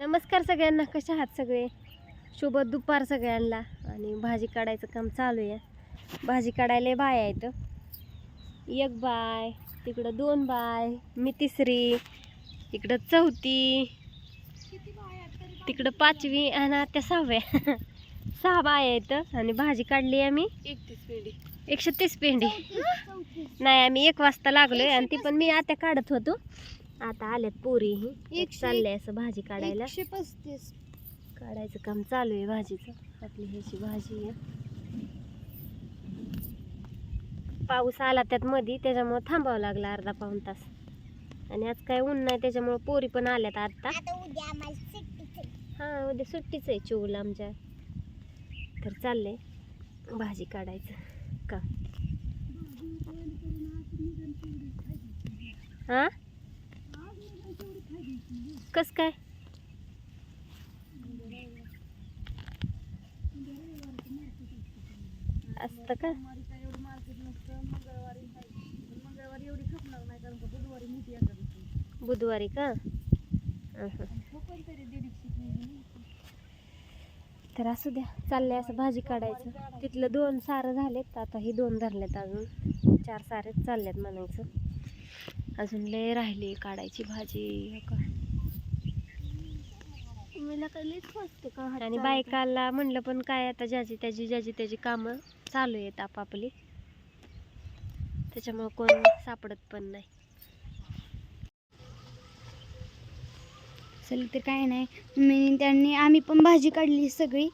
नमस्कार सगळ्यांना कशा आहात सगळे? शुभ दुपार सगळ्यांना. आणि भाजी काढायचं काम चालू आहे. भाजी काढायला बाय आहेत. एक बाय तिकडं दोन बाय मी तिसरी इकडं चौथी तिकडं पाचवी आणि आता सहाव्या. सहा बाय आहेत आणि भाजी काढली आम्ही. एकतीस एकशे तीस पेंडी. नाही आम्ही एक वाजता लागलोय आणि ती पण मी आता काढत होतो. आता आल्यात पोरी. ही एक चाललंय असं भाजी काढायला. एकशे पस्तीस. काढायचं काम चालू आहे भाजीचं. आपली ह्याची भाजी आहे. पाऊस आला त्यात मधी त्याच्यामुळं थांबावं लागलं अर्धा पाऊण तास. आणि आज काय ऊन नाही त्याच्यामुळं पोरी पण आल्यात आता हा उद्या सुट्टीच आहे चूल आमच्या. तर चाललंय भाजी काढायचं. का? हा कस काय? असतं का? बुधवारी का? तर असू द्या चाललंय असं भाजी काढायचं. तिथलं दोन सारं झालेत आता हे दोन धरलेत अजून. चार सारेच चालल्यात म्हणायचं. अजून लय राहिली काढायची भाजी हो का आणि बायकाला म्हणलं पण काय आता ज्याची त्याची ज्याची त्याची कामं चालू आहेत आपापली. त्याच्यामुळं कोण सापडत पण नाही. चल तर काय नाही. मी त्यांनी आम्ही पण भाजी काढली सगळी.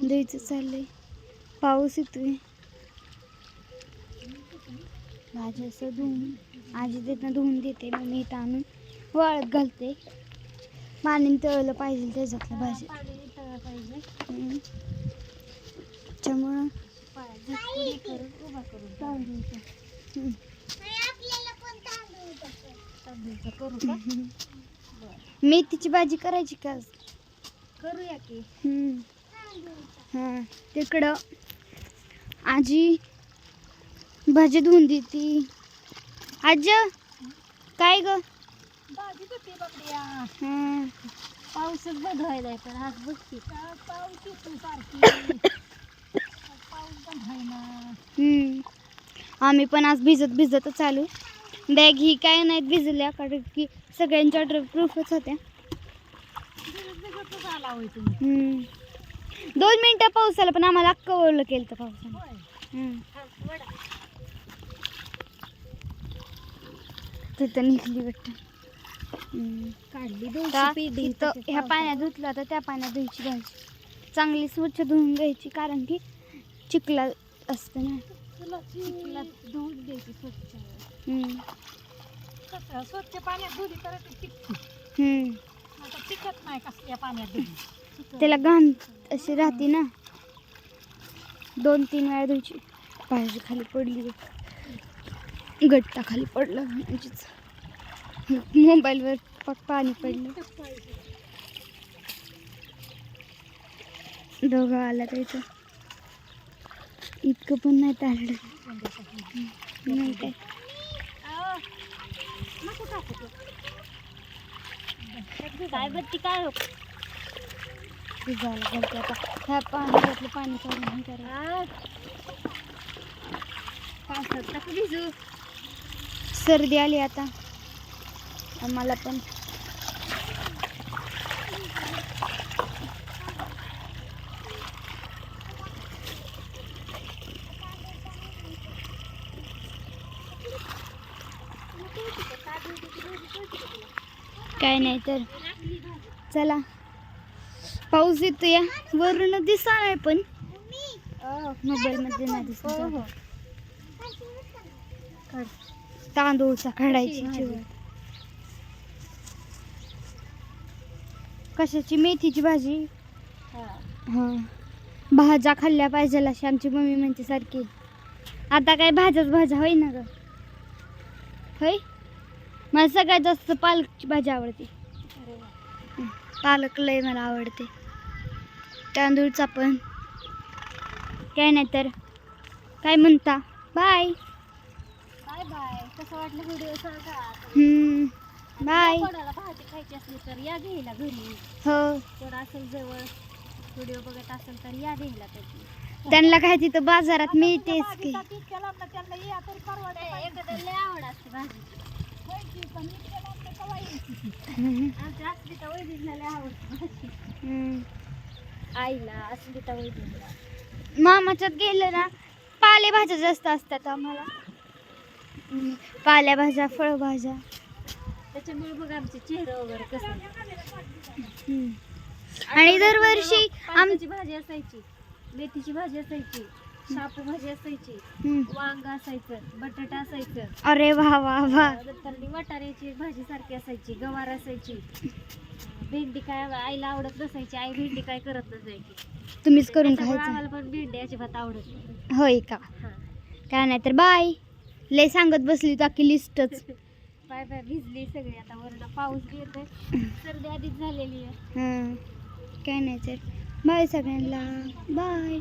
द्यायचं चाललंय. पाऊस येतोय. भाजी असं धुवून आजी तिथनं धुवून देते मग मी इथं आणून वाळत घालते पाणी तळलं पाहिजे त्याच्यातलं भाजी. त्याच्यामुळं. मेथीची भाजी करायची का? करूया की. हा तिकडं आजी भाजी धुवून देते. आज काय ग? भाजी हा. पाऊसच बंद व्हायला आहे आज बघते. पाऊस येतो सारखी. पाऊस बंद व्हायला. हम्म. आम्ही पण आज भिजत भिजतच चालू. बॅग ही काय नाहीत भिजल्या कारण की सगळ्यांच्या प्रूफच होत्या. आला होय तुम्ही. हम्म. दोन मिनिटं पाऊस आला पण आम्हाला अक्का केलं तर पावसाने हम्म. तिथं निघली वाटतं. काढली आता इथं ह्या पाण्यात धुतलं तर त्या पाण्यात धुवायची भाजी चांगली स्वच्छ धुवून घ्यायची कारण की चिखला असतं ना. धुवून द्यायची स्वच्छ. पाण्यात धुली तर ती टिकते हम्म. आता टिकत नाही कसल्या पाण्यात धुली? त्याला घाण अशी राहते ना. दोन तीन वेळा धुवायची भाजी खाली पडली गट्टा खाली पडला म्हणजेच. मोबाईलवर पक पाणी पडलं. दोघं आला इथं. इतकं पण नाही तारलं नाही काय. काय बत्ती काय हो? आता. ह्या पाणी काढून हे. करायचं. पावसात टाकू भिजू. सर्दी आली आता. आम्हाला पण. काय नाही तर. चला. पाऊस येतो या वरून दिसा आहे पण. मोबाईल मध्ये नाही दिसत. तांदूळचा काढायची. कशाची? मेथीची भाजी? हा. भाज्या खाल्ल्या पाहिजे अशी आमची मम्मी म्हणते सारखी. आता काय भाज्याच भाज्या होय ना ग. होय? मला सगळ्यात जास्त पालकची भाजी आवडते. पालक लय मला आवडते. तांदूळचा पण. काय नाही तर काय म्हणता? बाय. कसं वाटलं व्हिडिओ सांगा. हम्म बाय कोणाला भाजी खायची असली तर या घ्यायला घरी. हो. कोण असेल जवळ व्हिडिओ बघत असेल तर या घ्यायला त्याची त्यांना काय तिथं बाजारात मिळतेच की. लय आवड असते भाजीची हम्म. आमच्या अस्मिता वैदिकला लय आवडते भाजी. हम्म. आईला अस्मिता वैदिकला मामाच्यात गेलं ना पालेभाज्या जास्त असतात आम्हाला. हम्म. पालेभाज्या फळभाज्या. त्याच्यामुळे बघ आमचे चेहरे वगैरे कसं. आणि दरवर्षी आम पालकाची भाजी असायची मेथीची भाजी असायची शापू भाजी असायची. वांग असायचं बटाटा असायचं. अरे वा वा वा. नंतर वाटाण्याची भाजी सारखी असायची गवार असायची. भेंडी काय आईला आवडत नसायची आई भेंडी काय करत नसायची. तुम्हीच करून आम्हाला पण भेंडी अजिबात आवडत होय का? काय नाही तर बाय. लय सांगत बसली टाकी लिस्टच बाय बाय भिजली सगळी आता वरनं पाऊस बी येतोय. सर्दी आधीच झालेली आहे. हां काय नाही तर. बाय सगळ्यांना. बाय.